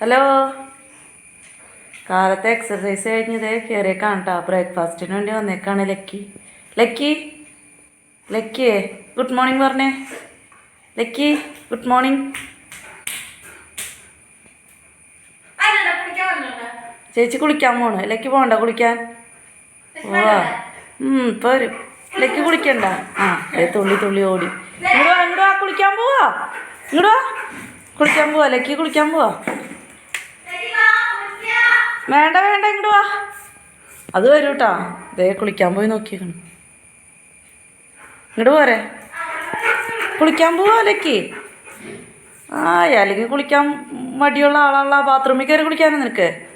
Hello? കാലത്തെ exercise കഴിഞ്ഞത് കയറിയേക്കാണ് കേട്ടോ ബ്രേക്ക്ഫാസ്റ്റിന് വേണ്ടി വന്നേക്കാണ് ലക്കി. ലക്കി? ലക്കിയേ ഗുഡ് മോർണിംഗ് പറഞ്ഞേ. ലക്കി ഗുഡ് മോർണിംഗ് ചേച്ചി കുളിക്കാൻ പോണ്. ലക്കി പോണ്ട കുളിക്കാൻ. ഓവാ ഇപ്പൊ വരും. ലക്കി കുളിക്കണ്ട. ആ തുള്ളി തുള്ളി ഓടി. ഇങ്ങോട്ട് ഇങ്ങോട്ട് കുളിക്കാൻ പോവാ. ഇങ്ങോട്ട് കുളിക്കാൻ പോവാ ലക്കി കുളിക്കാൻ പോവാ. വേണ്ട വേണ്ട ഇങ്ങോട്ട് വാ. അത് വരൂ കേട്ടാ ദേ കുളിക്കാൻ പോയി നോക്കിയേക്കണം. ഇങ്ങോട്ട് പോരെ. കുളിക്കാൻ പോവാ ലക്കി ആ അല്ലെങ്കിൽ കുളിക്കാൻ മടിയുള്ള ആളുള്ള ബാത്റൂമിൽ കയറി കുളിക്കാനോ നിനക്ക്.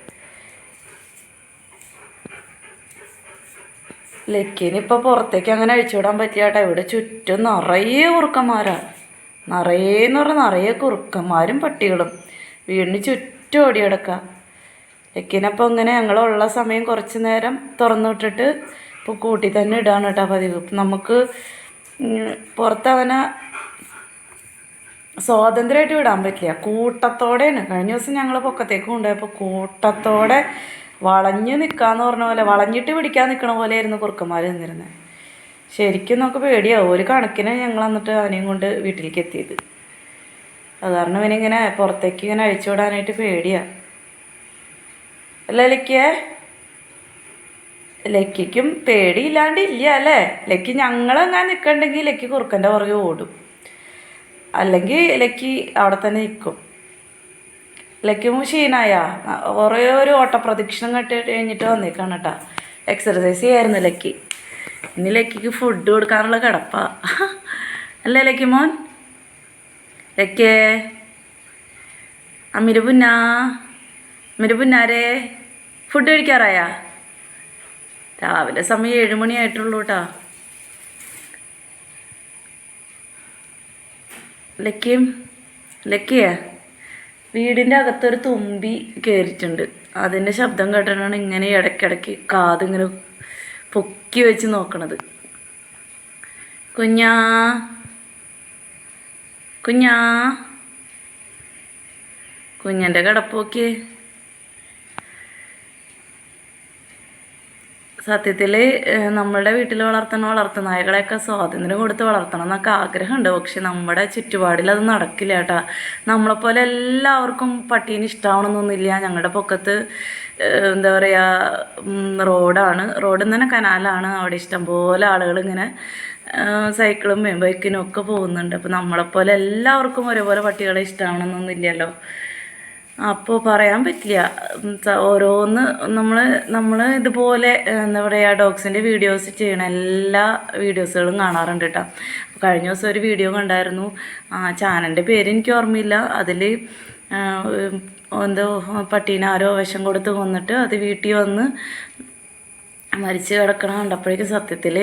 ലക്കിന് ഇപ്പോൾ പുറത്തേക്ക് അങ്ങനെ അഴിച്ചുവിടാൻ പറ്റിയാട്ടെ. ഇവിടെ ചുറ്റും നിറയെ കുറുക്കന്മാരാ. നിറയെ എന്ന് പറഞ്ഞാൽ നിറയെ കുറുക്കന്മാരും പട്ടികളും. വീടിന് ചുറ്റും ഓടി കിടക്കുക ലക്കിനപ്പോൾ ഇങ്ങനെ ഞങ്ങളുള്ള സമയം കുറച്ച് നേരം തുറന്നിട്ടിട്ട് ഇപ്പോൾ കൂട്ടി തന്നെ ഇടാണ് കേട്ടോ പതിവ്. നമുക്ക് പുറത്തവനെ സ്വാതന്ത്ര്യമായിട്ട് വിടാൻ പറ്റില്ല. കൂട്ടത്തോടെയാണ്. കഴിഞ്ഞ ദിവസം ഞങ്ങൾ പൊക്കത്തേക്ക് കൊണ്ടുപോയപ്പോൾ കൂട്ടത്തോടെ വളഞ്ഞ് നിൽക്കാന്ന് പറഞ്ഞ പോലെ വളഞ്ഞിട്ട് പിടിക്കാൻ നിൽക്കണ പോലെയായിരുന്നു കുറുക്കന്മാർ നിന്നിരുന്നത് ശരിക്കും നമുക്ക് പേടിയാവും. ഒരു കണക്കിന് ഞങ്ങൾ എന്നിട്ട് അവനെയും കൊണ്ട് വീട്ടിലേക്ക് എത്തിയത്. അത് കാരണം ഇവനിങ്ങനെ പുറത്തേക്ക് ഇങ്ങനെ അഴിച്ചു വിടാനായിട്ട് പേടിയാ. അല്ലേ ലക്കിയേ ലക്കിക്കും പേടിയില്ലാണ്ട് ഇല്ല അല്ലേ? ലക്കി ഞങ്ങളെങ്ങാൻ നിൽക്കണ്ടെങ്കിൽ ലക്കി കുറുക്കന്റെ പുറകെ ഓടും. അല്ലെങ്കിൽ ലക്കി അവിടെ തന്നെ നിൽക്കും ലക്കി ക്ഷീണായ? കുറേ ഒരു ഓട്ടപ്രദക്ഷിണം കെട്ടി കഴിഞ്ഞിട്ട് വന്നേക്കാണ് കേട്ടോ. എക്സർസൈസ് ചെയ്യായിരുന്നു ലക്കി. ഇനി ലക്കിക്ക് ഫുഡ് കൊടുക്കാനുള്ള കിടപ്പാ. അല്ലേ ലക്കി മോൻ? ലക്കേ? അമ്മിര അമ്മിര പുന്നാരേ ഫുഡ് കഴിക്കാറായാ? രാവിലെ സമയം ഏഴുമണിയായിട്ടുള്ളൂ കേട്ടോ ലക്കിയും ലക്കിയ വീടിന്റെ അകത്തൊരു തുമ്പി കയറിയിട്ടുണ്ട് അതിന്റെ ശബ്ദം കേട്ടിട്ടാണ് ഇങ്ങനെ ഇടയ്ക്കിടയ്ക്ക് കാതിങ്ങനെ പൊക്കി വെച്ച് നോക്കണത്. കുഞ്ഞാ കുഞ്ഞാ കുഞ്ഞന്റെ കിടപ്പോക്ക് സത്യത്തിൽ നമ്മുടെ വീട്ടിൽ വളർത്തുന്ന വളർത്തുനായകളെയൊക്കെ സ്വാതന്ത്ര്യം കൊടുത്ത് വളർത്തണം എന്നൊക്കെ ആഗ്രഹമുണ്ട്. പക്ഷെ നമ്മുടെ ചുറ്റുപാടിൽ അത് നടക്കില്ല കേട്ടാ. നമ്മളെപ്പോലെ എല്ലാവർക്കും പട്ടീനെ ഇഷ്ടമാവണമെന്നൊന്നുമില്ല ഞങ്ങളുടെ പൊക്കത്ത് എന്താ പറയുക റോഡാണ്. റോഡിൽ തന്നെ കനാലാണ്. അവിടെ ഇഷ്ടംപോലെ ആളുകൾ ഇങ്ങനെ സൈക്കിളും ബൈക്കിനും ഒക്കെ പോകുന്നുണ്ട്. അപ്പോൾ നമ്മളെപ്പോലെ എല്ലാവർക്കും ഒരേപോലെ പട്ടികളെ ഇഷ്ടമാവണമെന്നൊന്നുമില്ലല്ലോ അപ്പോൾ പറയാൻ പറ്റില്ല. ഓരോന്ന് നമ്മൾ നമ്മൾ ഇതുപോലെ എന്താ പറയുക ഡോഗ്സിന്റെ വീഡിയോസ് ചെയ്യണ എല്ലാ വീഡിയോസുകളും കാണാറുണ്ട് കേട്ടോ കഴിഞ്ഞ ദിവസം ഒരു വീഡിയോ കണ്ടായിരുന്നു. ചാനലിന്റെ പേര് എനിക്ക് ഓർമ്മയില്ല. അതിൽ എന്തോ പട്ടീനെ ആരോ വിഷം കൊടുത്ത് കൊന്നിട്ട് അത് വീട്ടിൽ വന്ന് മരിച്ച് കിടക്കണ കണ്ടപ്പോഴേക്കും സത്യത്തിൽ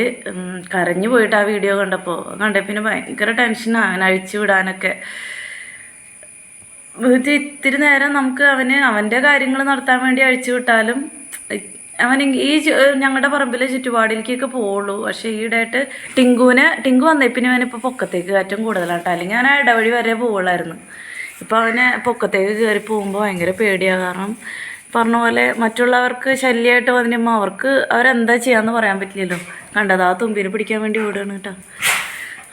കരഞ്ഞു പോയിട്ട് ആ വീഡിയോ കണ്ടപ്പോൾ കണ്ടപ്പോൾ പിന്നെ ഭയങ്കര ടെൻഷനാണ് അവനെ അഴിച്ചു വിടാനൊക്കെ. ഇത് ഇത്തിരി നേരം നമുക്ക് അവന് അവന്റെ കാര്യങ്ങൾ നടത്താൻ വേണ്ടി അഴിച്ചു വിട്ടാലും അവൻ ഈ ഞങ്ങളുടെ പറമ്പിലെ ചുറ്റുപാടിലേക്കൊക്കെ പോവുള്ളൂ. പക്ഷേ ഈയിടെയായിട്ട് ടിങ്കുവിനെ ടിങ്കു വന്നേ പിന്നെ അവനിപ്പോൾ പൊക്കത്തേക്ക് കയറ്റം കൂടുതലാണ് അല്ലെങ്കിൽ അവൻ ഇടവഴി വരെ പോവുള്ളായിരുന്നു ഇപ്പോൾ അവനെ പൊക്കത്തേക്ക് കയറി പോകുമ്പോൾ ഭയങ്കര പേടിയാണ് കാരണം പറഞ്ഞ പോലെ മറ്റുള്ളവർക്ക് ശല്യമായിട്ട് വന്നിട്ടുമ്പോൾ അവർക്ക് അവരെന്താ ചെയ്യാമെന്ന് പറയാൻ പറ്റില്ലല്ലോ. കണ്ടത് തുമ്പിനെ പിടിക്കാൻ വേണ്ടി ഓടുകയാണ് കേട്ടോ.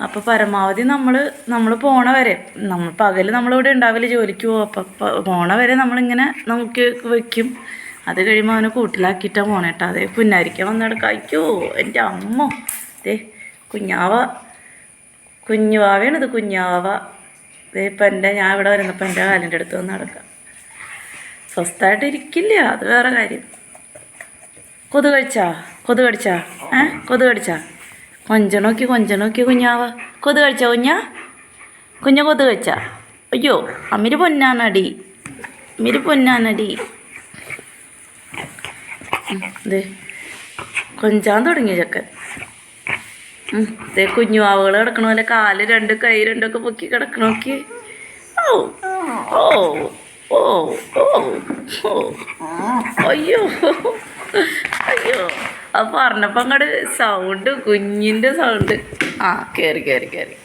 അപ്പോൾ പരമാവധി നമ്മൾ നമ്മൾ പോണ വരെ നമ്മൾ പകൽ നമ്മളിവിടെ ഉണ്ടാവില്ല ജോലിക്ക് പോകും അപ്പം പ- പോണ വരെ നമ്മളിങ്ങനെ നമുക്ക് വെക്കും. അത് കഴിയുമ്പോൾ അവനെ കൂട്ടിലാക്കിയിട്ടാണ് പോണേട്ടാ അതേ പുന്നാരിക്ക വന്നിടക്ക് അയ്യോ എന്റെ അമ്മ. ദേ കുഞ്ഞാവ. കുഞ്ഞുവാവയാണിത് കുഞ്ഞാവ. ദേ ഇപ്പം എന്റെ ഞാൻ ഇവിടെ വരുന്നപ്പോൾ എന്റെ കാലിന്റെ അടുത്ത് വന്ന് നടക്കാം. സ്വസ്ഥമായിട്ട് ഇരിക്കില്ല. അത് വേറെ കാര്യം. കൊതു കടിച്ചാ കൊതു കടിച്ചാ? ഏ? കൊതു കടിച്ചാ? കൊഞ്ചണോക്കി കൊഞ്ചണോക്കി കുഞ്ഞാവ. കൊതു കഴിച്ച കുഞ്ഞ? കുഞ്ഞ കൊതു കഴിച്ച? അയ്യോ അമിര് പൊന്നാനടി അമിര് പൊന്നാനടി ദേ കൊഞ്ചാൻ തുടങ്ങി ചക്കൻ? ഉം, ദേ കുഞ്ഞു ആവുകൾ കിടക്കണ പോലെ കാൽ രണ്ട് കൈ രണ്ടൊക്കെ പൊക്കി കിടക്കണോക്കി ഓ ഓ ഓ ഓ ഓ അയ്യോ അയ്യോ. അത് പറഞ്ഞപ്പോൾ അങ്ങോട്ട് സൗണ്ട് കുഞ്ഞിന്റെ സൗണ്ട് ആ കേറി കേറി കയറി